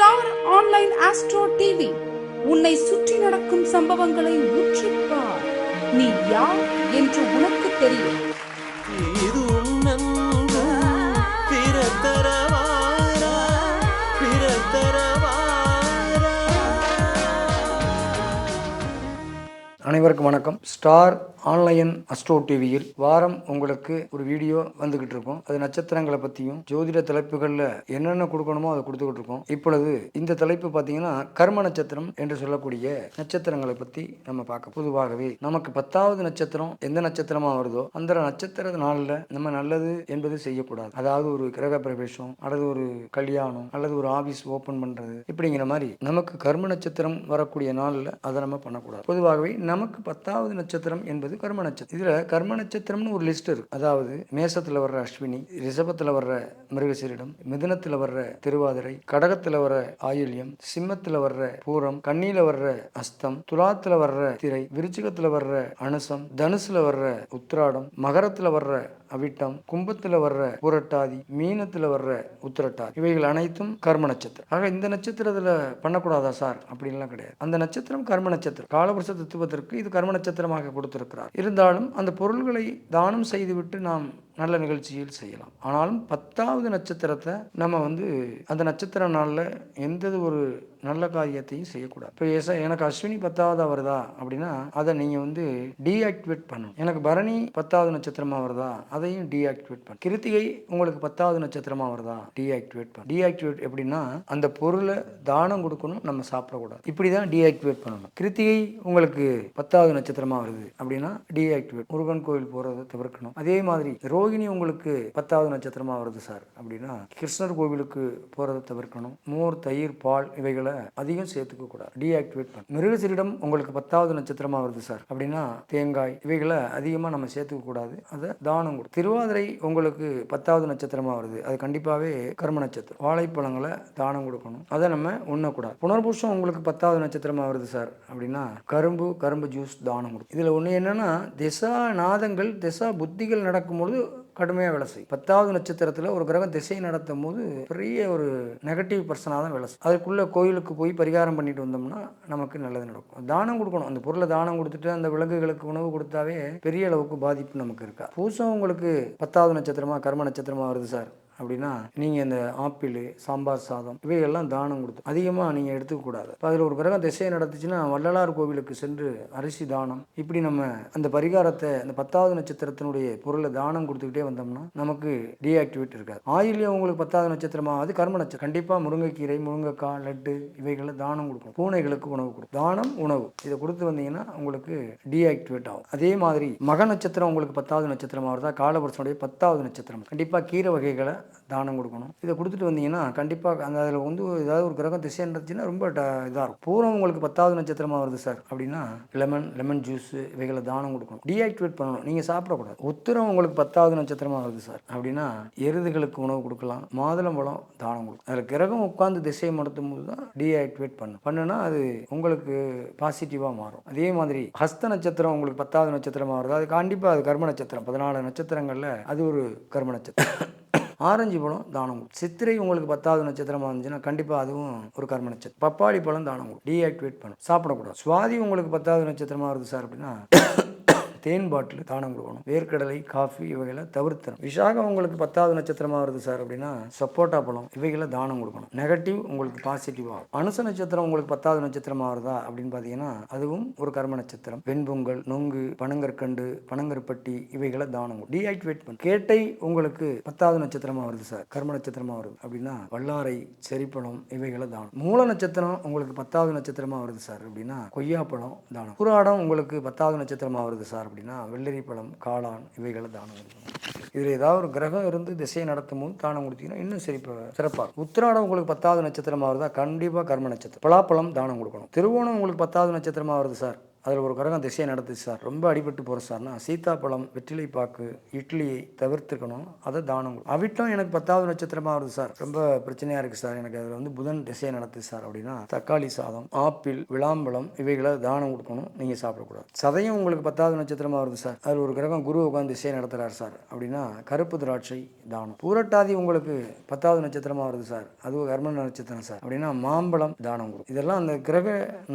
Star online astro TV. உன்னை சுற்றி நடக்கும் சம்பவங்களை உற்றுப்பார் நீ யார் என்று உனக்கு தெரியும். இது பிறத்தரவாரா பிறத்தரவாரா. அனைவருக்கும் வணக்கம். ஸ்டார் ஆன்லைன் அஸ்ட்ரோ டிவியில் வாரம் உங்களுக்கு ஒரு வீடியோ வந்துகிட்டு இருக்கும். அது நட்சத்திரங்களை பற்றியும் ஜோதிட தலைப்புகளில் என்னென்ன கொடுக்கணுமோ அதை கொடுத்துக்கிட்டு இருக்கோம். இப்பொழுது இந்த தலைப்பு பார்த்தீங்கன்னா கர்ம நட்சத்திரம் என்று சொல்லக்கூடிய நட்சத்திரங்களை பற்றி நம்ம பார்க்க பொதுவாகவே நமக்கு பத்தாவது நட்சத்திரம் எந்த நட்சத்திரமா வருதோ அந்த நட்சத்திர நாளில் நம்ம நல்லது என்பது செய்யக்கூடாது. அதாவது ஒரு கிரக பிரவேசம் அல்லது ஒரு கல்யாணம் அல்லது ஒரு ஆபீஸ் ஓபன் பண்றது இப்படிங்கிற மாதிரி நமக்கு கர்ம நட்சத்திரம் வரக்கூடிய நாளில் அதை நம்ம பண்ணக்கூடாது. பொதுவாகவே நமக்கு பத்தாவது நட்சத்திரம் என்பது கர்ம நட்சத்திரம். இதுல கர்ம நட்சத்திரம்னு ஒரு லிஸ்ட் இருக்கு. அதாவது மேசத்தில் வர்ற அஸ்வினி ரிஷபத்தில் வர்ற மிருகசீரிடம் மிதனத்தில் வர்ற திருவாதிரை கடகத்தில் வர்ற ஆயுள்யம் சிம்மத்தில் வர்ற பூரம் கண்ணியில் வர்ற அஸ்தம் துலாத்துல வர்ற திரை விருச்சிகத்தில் வர்ற அனுசம் தனுசுல வர்ற உத்திராடம் மகரத்தில் வர்ற அவிட்டம் கும்பத்தில் வர்ற புரட்டாதி மீனத்தில் வர்ற உத்திரட்டாதி. இவைகள் அனைத்தும் கர்ம நட்சத்திரம். ஆக இந்த நட்சத்திரத்தில் பண்ணக்கூடாதா சார்? அப்படின்லாம் கிடையாது. அந்த நட்சத்திரம் கர்ம நட்சத்திரம். காலபுருஷ தத்துவத்திற்கு இது கர்ம நட்சத்திரமாக கொடுத்திருக்கிறார். இருந்தாலும் அந்த பொருள்களை தானம் செய்துவிட்டு நாம் நல்ல நிகழ்ச்சியில் செய்யலாம். ஆனாலும் பத்தாவது நட்சத்திரத்தை நம்ம வந்து அந்த நட்சத்திர நாளில் எந்த ஒரு நல்ல காரியத்தையும் செய்யக்கூடாது. இப்போ ஏசா எனக்கு அஸ்வினி பத்தாவதா வருதா அப்படின்னா அதை நீங்கள் வந்து டீஆக்டிவேட் பண்ணணும். எனக்கு பரணி பத்தாவது நட்சத்திரமாக வருதா? அதையும் டீஆக்டிவேட் பண்ணும் கிருத்திகை உங்களுக்கு பத்தாவது நட்சத்திரமாக வருதா? டீஆக்டிவேட் பண்ண டீஆக்டிவேட் எப்படின்னா அந்த பொருளை தானம் கொடுக்கணும் நம்ம சாப்பிடக்கூடாது. இப்படி தான் டீஆக்டிவேட் பண்ணணும். கிருத்திகை உங்களுக்கு பத்தாவது நட்சத்திரமாக வருது அப்படின்னா டீஆக்டிவேட். முருகன் கோவில் போகிறத தவிர்க்கணும். அதே மாதிரி ரோகிணி உங்களுக்கு பத்தாவது நட்சத்திரமா வருது சார். அப்படின்னா கிருஷ்ணர் கோவிலுக்கு போறதை தவிர்க்கணும். மோர் தயிர் பால் இவைகளை அதிகம் சேர்த்துக்க கூடாது. டீஆக்டிவேட் பண்ணும் மிருகசீரிடம் உங்களுக்கு பத்தாவது நட்சத்திரமா வருது சார். அப்படின்னா தேங்காய் இவைகளை அதிகமாக நம்ம சேர்த்துக்க கூடாது. அதை தானம் கொடு. திருவாதிரை உங்களுக்கு பத்தாவது நட்சத்திரமா வருது. அது கண்டிப்பாகவே கர்ம நட்சத்திரம். வாழைப்பழங்களை தானம் கொடுக்கணும். அதை நம்ம உண்ணக்கூடாது. புனர்பூசம் உங்களுக்கு பத்தாவது நட்சத்திரமா வருது சார். அப்படின்னா கரும்பு கரும்பு ஜூஸ் தானம் கொடுக்கும் இதில் ஒன்று என்னன்னா திசா நாதங்கள் திசா புத்திகள் நடக்கும்பொழுது கடுமையாக வேலை செய்யும். பத்தாவது நட்சத்திரத்தில் ஒரு கிரகம் திசை நடத்தும் போது பெரிய ஒரு நெகட்டிவ் பர்சனாக தான் வேலை செய்யும். அதுக்குள்ளே கோயிலுக்கு போய் பரிகாரம் பண்ணிட்டு வந்தோம்னா நமக்கு நல்லது நடக்கும். தானம் கொடுக்கணும். அந்த பொருளை தானம் கொடுத்துட்டு அந்த விலங்குகளுக்கு உணவு கொடுத்தாவே பெரிய அளவுக்கு பாதிப்பு நமக்கு இருக்கா? பூசம் உங்களுக்கு பத்தாவது நட்சத்திரமா கர்ம நட்சத்திரமா வருது சார். அப்படின்னா நீங்கள் இந்த ஆப்பிள் சாம்பார் சாதம் இவைகள்லாம் தானம் கொடுத்து அதிகமாக நீங்கள் எடுத்துக்கக்கூடாது இப்போ அதில் ஒரு கிரகம் திசையை நடத்துச்சுன்னா வள்ளலார் கோவிலுக்கு சென்று அரிசி தானம். இப்படி நம்ம அந்த பரிகாரத்தை அந்த பத்தாவது நட்சத்திரத்தினுடைய பொருளை தானம் கொடுத்துக்கிட்டே வந்தோம்னா நமக்கு டீஆக்டிவேட் இருக்காது. ஆயில்யம் உங்களுக்கு பத்தாவது நட்சத்திரமா? அது கர்ம நட்சத்திரம். கண்டிப்பாக முருங்கைக்கீரை முருங்கைக்காய் லட்டு இவைகளை தானம் கொடுக்கணும். பூனைகளுக்கு உணவு கொடுக்கும் தானம் உணவு. இதை கொடுத்து வந்தீங்கன்னா உங்களுக்கு டீஆக்டிவேட் ஆகும். அதே மாதிரி மக நட்சத்திரம் உங்களுக்கு பத்தாவது நட்சத்திரமா வருதா? காலபுருஷனுடைய பத்தாவது நட்சத்திரம். கண்டிப்பாக கீரை வகைகளை தானம் கொடுக்கணும். இதை கொடுத்துட்டு வந்தீங்கன்னா கண்டிப்பாக அந்த அதில் வந்து ஏதாவது ஒரு கிரகம் திசைன்னு இருந்துச்சுன்னா ரொம்ப இதாக இருக்கும். பூரம் உங்களுக்கு பத்தாவது நட்சத்திரமாக வருது சார். அப்படின்னா லெமன் லெமன் ஜூஸ் இவைகளை தானம் கொடுக்கணும். டீஆக்டிவேட் பண்ணணும். நீங்கள் சாப்பிடக்கூடாது. உத்திரம் உங்களுக்கு பத்தாவது நட்சத்திரமாக வருது சார். அப்படின்னா எருதுகளுக்கு உணவு கொடுக்கலாம். மாதுளம்பழம் தானம் கொடுக்கும் அதில் கிரகம் உட்காந்து திசையை மடத்தும் போது தான் டீஆக்டிவேட் பண்ணும் பண்ணுனா அது உங்களுக்கு பாசிட்டிவாக மாறும். அதே மாதிரி ஹஸ்த நட்சத்திரம் உங்களுக்கு பத்தாவது நட்சத்திரமாக வருது. அது கண்டிப்பாக அது கர்ம நட்சத்திரம். பதினாலு நட்சத்திரங்களில் அது ஒரு கர்ம நட்சத்திரம். ஆரஞ்சு பழம் தானம் சித்திரை உங்களுக்கு பத்தாவது நட்சத்திரமா இருந்துச்சுன்னா கண்டிப்பாக அதுவும் ஒரு கர்ம நட்சத்திரம். பப்பாளி பழம் தானம் டீஆக்டிவேட் பண்ணும் சாப்பிடக்கூடாது. சுவாதி உங்களுக்கு பத்தாவது நட்சத்திரமா வருது சார் அப்படின்னா தேன் பாட்டில் தானம் கொடுக்கணும். வேர்க்கடலை காஃபி இவைகளை தவிர்த்தணும். விசாகம் உங்களுக்கு பத்தாவது நட்சத்திரமா வருது சார் அப்படின்னா சப்போட்டா பழம் இவைகளை தானம் கொடுக்கணும். நெகட்டிவ் உங்களுக்கு பாசிட்டிவ் ஆகும். அனுச நட்சத்திரம் உங்களுக்கு பத்தாவது நட்சத்திரமா வருதா அப்படின்னு பார்த்தீங்கன்னா அதுவும் ஒரு கர்ம நட்சத்திரம். வெண்பொங்கல் நொங்கு பனங்கற்கண்டு பனங்கருப்பட்டி இவைகளை தானம் டீஆக்டிவேட் பண்ணு. கேட்டை உங்களுக்கு பத்தாவது நட்சத்திரமா வருது சார். கர்ம நட்சத்திரமா வருது அப்படின்னா வல்லாரை செரிப்பழம் இவைகளை தானம். மூல நட்சத்திரம் உங்களுக்கு பத்தாவது நட்சத்திரமா வருது சார் அப்படின்னா கொய்யாப்பழம் தானம். புராடம் உங்களுக்கு பத்தாவது நட்சத்திரமா வருது சார் அப்படின்னா வெள்ளரி பழம் காளான் இவைகளை தானம் கொடுக்கணும் இதில் ஏதாவது ஒரு கிரகம் இருந்து திசையை நடத்தும் போது தானம் கொடுத்தீங்கன்னா இன்னும் சிறப்பாக சிறப்பாக உத்திராடம் உங்களுக்கு பத்தாவது நட்சத்திரமாக வருதா? கண்டிப்பாக கர்ம நட்சத்திரம். பலாப்பழம் தானம் கொடுக்கணும். திருவோணம் உங்களுக்கு பத்தாவது நட்சத்திரமாக வருது சார். அதில் ஒரு கிரகம் திசையை நடத்துச்சு சார். ரொம்ப அடிபட்டு போகிற சார்னா சீத்தாப்பழம் வெற்றிலை பாக்கு இட்லியை தவிர்த்துக்கணும் அதை தானம். அவிட்டம் எனக்கு பத்தாவது நட்சத்திரமாக வருது சார். ரொம்ப பிரச்சனையாக இருக்குது சார். எனக்கு அதில் வந்து புதன் திசையை நடத்துது சார் அப்படின்னா தக்காளி சாதம் ஆப்பிள் விளாம்பழம் இவைகளை தானம் கொடுக்கணும். நீங்கள் சாப்பிடக்கூடாது. சதையும் உங்களுக்கு பத்தாவது நட்சத்திரமாக வருது சார். அதில் ஒரு கிரகம் குரு உட்காந்து திசையை நடத்துகிறார் சார். அப்படின்னா கருப்பு திராட்சை தானம். பூரட்டாதி உங்களுக்கு பத்தாவது நட்சத்திரமாக வருது சார். அதுவும் கர்ம நட்சத்திரம் சார். அப்படின்னா மாம்பழம் தானம் கொடுக்கும். இதெல்லாம் அந்த கிரக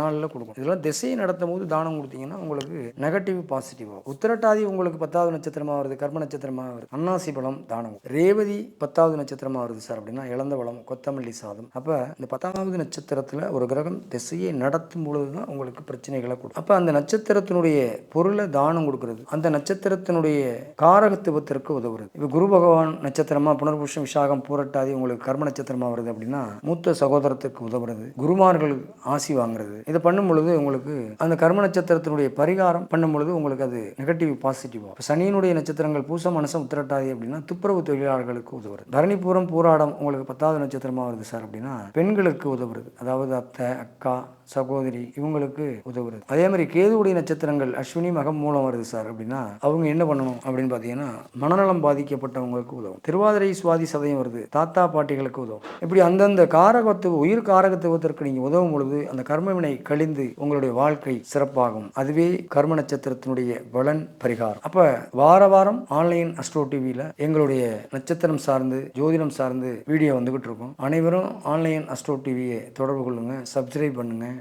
நாளில் கொடுக்கும். இதெல்லாம் திசையை நடத்தும் போது தானம் கொடுத்தீங்கன்னா உங்களுக்கு நெகட்டிவ் பாசிட்டிவ் ஆகும். உத்திரட்டாதி உங்களுக்கு பத்தாவது நட்சத்திரமாக வருது கர்ம நட்சத்திரமாக வருது. அன்னாசி பலம் தானம். ரேவதி பத்தாவது நட்சத்திரமாக வருது சார் அப்படின்னா இழந்த பலம் கொத்தமல்லி சாதம். அப்போ இந்த பத்தாவது நட்சத்திரத்தில் ஒரு கிரகம் திசையை நடத்தும் பொழுது தான் உங்களுக்கு பிரச்சனைகளை கொடுக்கும். அப்போ அந்த நட்சத்திரத்தினுடைய பொருளை தானம் கொடுக்கறது. அந்த நட்சத்திரத்தினுடைய காரகத்துவத்திற்கு உதவுறது. இப்போ குரு பகவான் நட்சத்திரமா புனர்புஷம் விசாகம் பூரட்டாதி உங்களுக்கு கர்ம நட்சத்திரமா வருது அப்படின்னா மூத்த சகோதரத்துக்கு உதவுறது. குருமார்கள் ஆசி வாங்குறது. இதை பண்ணும் பொழுது உங்களுக்கு அந்த கர்ம நட்சத்திரத்தினுடைய பரிகாரம் பண்ணும் பொழுது உங்களுக்கு அது நெகட்டிவ் பாசிட்டிவ் ஆகும். சனியினுடைய நட்சத்திரங்கள் பூச மனசம் உத்திரட்டாதி அப்படின்னா துப்புரவு தொழிலாளர்களுக்கு உதவுறது. தரணிபுரம் பூராடம் உங்களுக்கு பத்தாவது நட்சத்திரமா வருது சார் அப்படின்னா பெண்களுக்கு உதவுறது. அதாவது அத்தை அக்கா சகோதரி இவங்களுக்கு உதவுறது. அதே மாதிரி கேதுவுடைய நட்சத்திரங்கள் அஸ்வினி மகம் மூலம் வருது சார். அப்படின்னா அவங்க என்ன பண்ணணும் அப்படின்னு பார்த்தீங்கன்னா மனநலம் பாதிக்கப்பட்டவங்களுக்கு உதவும். திருவாதிரை சுவாதி சதயம் வருது. தாத்தா பாட்டிகளுக்கு உதவும். இப்படி அந்தந்த காரகத்துவ உயிர் காரகத்துவத்திற்கு நீங்கள் உதவும் பொழுது அந்த கர்மவினை கழிந்து உங்களுடைய வாழ்க்கை சிறப்பாகும். அதுவே கர்ம நட்சத்திரத்தினுடைய பலன் பரிகாரம். அப்போ வார வாரம் ஆன்லைன் அஸ்ட்ரோ டிவியில் எங்களுடைய நட்சத்திரம் சார்ந்து ஜோதிடம் சார்ந்து வீடியோ வந்துகிட்டு இருக்கோம். அனைவரும் ஆன்லைன் அஸ்ட்ரோ டிவியை தொடர்பு கொள்ளுங்கள் சப்ஸ்கிரைப் பண்ணுங்கள்